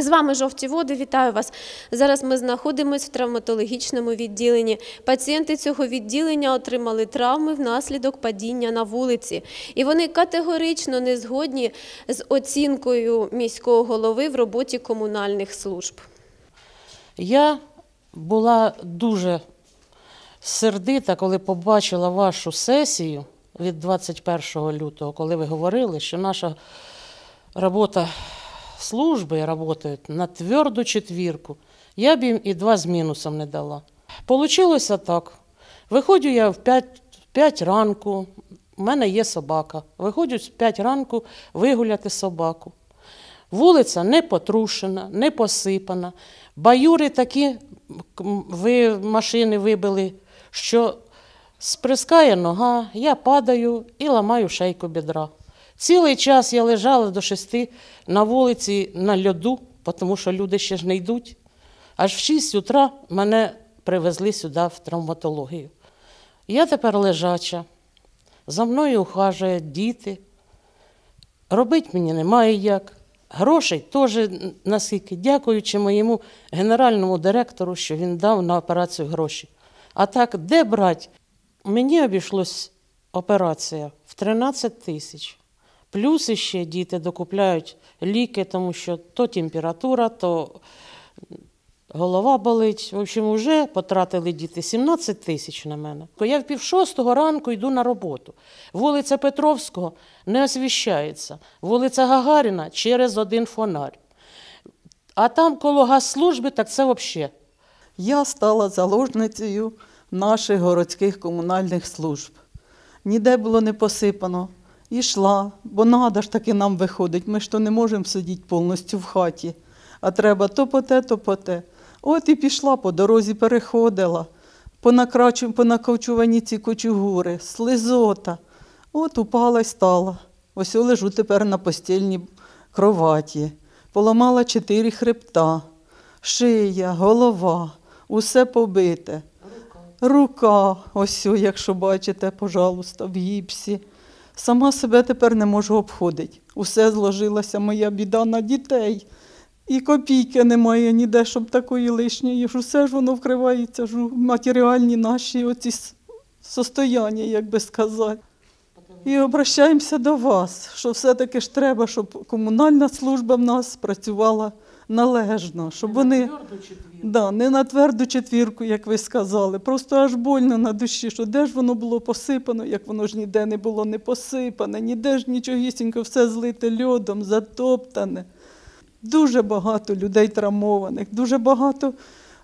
З вами жовті води. Вітаю вас. Зараз ми знаходимося в травматологічному відділенні. Пацієнти цього відділення отримали травми внаслідок падіння на вулиці, і вони категорично не згодні з оцінкою міського голови в роботі комунальних служб. Я була дуже сердита, коли побачила вашу сесію від 21 лютого, коли ви говорили, що наша робота служби працюють на тверду четвірку. Я б їм і два з мінусом не дала. Получилося так. Виходжу я в 5, 5 ранку, у мене є собака. Виходжу в 5 ранку вигуляти собаку. Вулиця не потрушена, не посипана. Баюри такі ви, машини вибили, що сприскає нога, я падаю і ламаю шейку бідра. Цілий час я лежала до шести на вулиці на льоду, тому що люди ще ж не йдуть. Аж в 6 утра мене привезли сюди в травматологію. Я тепер лежача, за мною ухажують діти. Робити мені немає як. Грошей теж, наскільки дякуючи моєму генеральному директору, що він дав на операцію гроші. А так, де брати? Мені обійшлась операція в 13 тисяч. Плюс іще діти докупляють ліки, тому що то температура, то голова болить. В общем, вже потратили діти 17 тисяч на мене. Я в пів шостого ранку йду на роботу. Вулиця Петровського не освіщається. Вулиця Гагаріна через один фонарь. А там коло газслужби, так це взагалі. Я стала заложницею наших городських комунальних служб. Ніде було не посипано. Ішла, бо надо ж таки нам виходить. Ми ж то не можемо сидіти повністю в хаті. А треба то по те, то по те. От і пішла по дорозі, переходила, понакрачу, понакочувані ці кочугури, слизота. От упала й стала. Ось лежу тепер на постільній кроваті. Поламала чотири хребта, шия, голова, усе побите. Рука, ось, о, якщо бачите, пожалуйста, в гіпсі. Сама себе тепер не можу обходити. Усе зложилася моя біда на дітей. І копійки немає ніде, щоб такої лишньої. Усе ж воно вкривається ж матеріальні наші оці состояння, як би сказати. І обращаємося до вас, що все-таки ж треба, щоб комунальна служба в нас працювала належно, щоб вони да, не на тверду четвірку, як ви сказали. Просто аж больно на душі, що де ж воно було посипано, як воно ж ніде не було не посипане, ніде ж нічогісінько, все злите льодом, затоптане. Дуже багато людей травмованих, дуже багато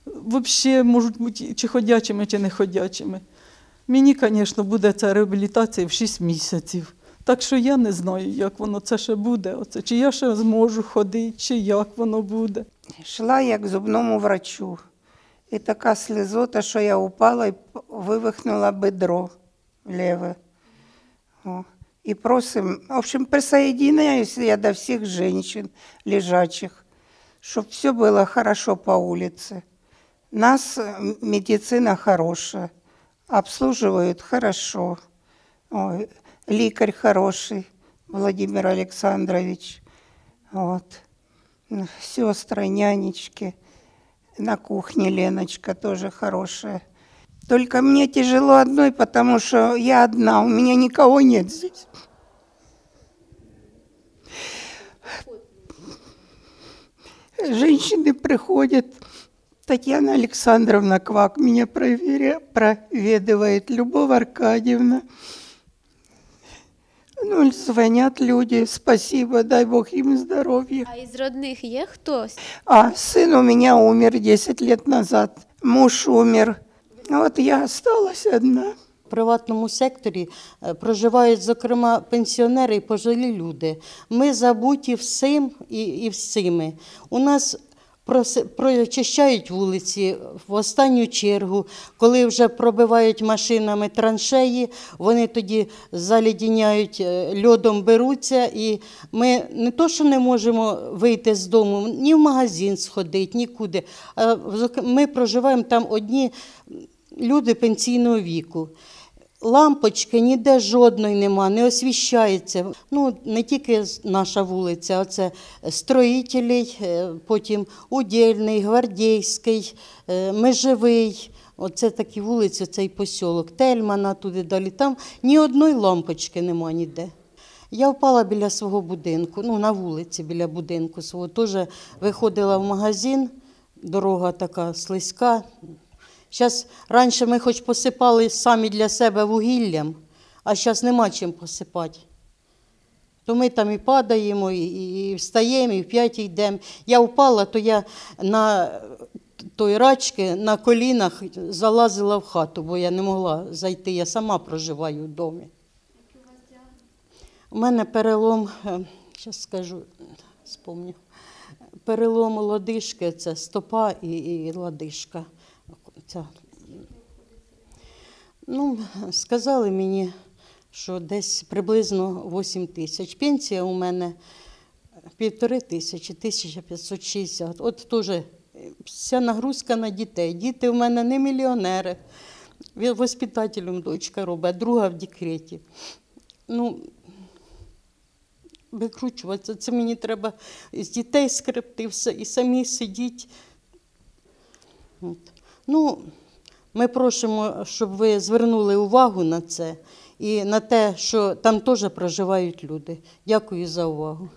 взагалі можуть бути чи ходячими, чи не ходячими. Мені, звісно, буде ця реабілітація в 6 місяців. Так що я не знаю, як воно це ще буде. Оце. Чи я ще зможу ходити, чи як воно буде. Йшла я к зубному врачу. І така слізота, що я упала і вивихнула бедро ліве. О. І просим, в общем, присоединяюсь я до всіх женщин лежачих, щоб все було хорошо по улице. Нас медицина хорошая, обслуживают хорошо. Ой, лікар хороший, Владимир Александрович. Вот. Сестры, нянечки. На кухне Леночка тоже хорошая. Только мне тяжело одной, потому что я одна, у меня никого нет здесь. Женщины приходят, Татьяна Александровна Квак меня проверя- проведывает, Любовь Аркадьевна. Ну, звонят люди, спасибо, дай Бог им здоровья. А із родних є хтось? А сын у меня умер 10 лет назад. Муж умер. Вот я осталась одна. В приватному секторі е, проживають, зокрема, пенсіонери і пожилі люди. Ми забуті всім і, і всіми. У нас прочищають вулиці в останню чергу, коли вже пробивають машинами траншеї, вони тоді залідіняють, е, льодом беруться, і ми не то, що не можемо вийти з дому, ні в магазин сходити, нікуди. Ми проживаємо там одні люди пенсійного віку. Лампочки ніде жодної нема, не освіщається. Ну, не тільки наша вулиця, а це строїтелей, потім Удільний, Гвардійський, е, Межевий. Оце такі вулиці, цей посілок, Тельмана туди далі. Там ні одної лампочки нема ніде. Я впала біля свого будинку, ну на вулиці біля будинку свого. Теж виходила в магазин, дорога така слизька. Зараз раніше ми хоч посипали самі для себе вугіллям, а зараз нема чим посипати. То ми там і падаємо, і, і, встаємо, і в п'ятій йдемо. Я впала, то я на той рачки на колінах залазила в хату, бо я не могла зайти. Я сама проживаю в домі. У мене перелом, зараз скажу, спомню. Перелом лодишки це стопа і, і лодишка. Ця. Ну, сказали мені, що десь приблизно 8 тисяч. Пенсія у мене півтори тисячі, 1560. От теж е, вся нагрузка на дітей. Діти у мене не мільйонери. Воспитателем дочка робить, друга в декреті. Ну, викручуватися. Це мені треба з дітей скрепти все і самі сидіть. От. Ну, ми просимо, щоб ви звернули увагу на це і на те, що там теж проживають люди. Дякую за увагу.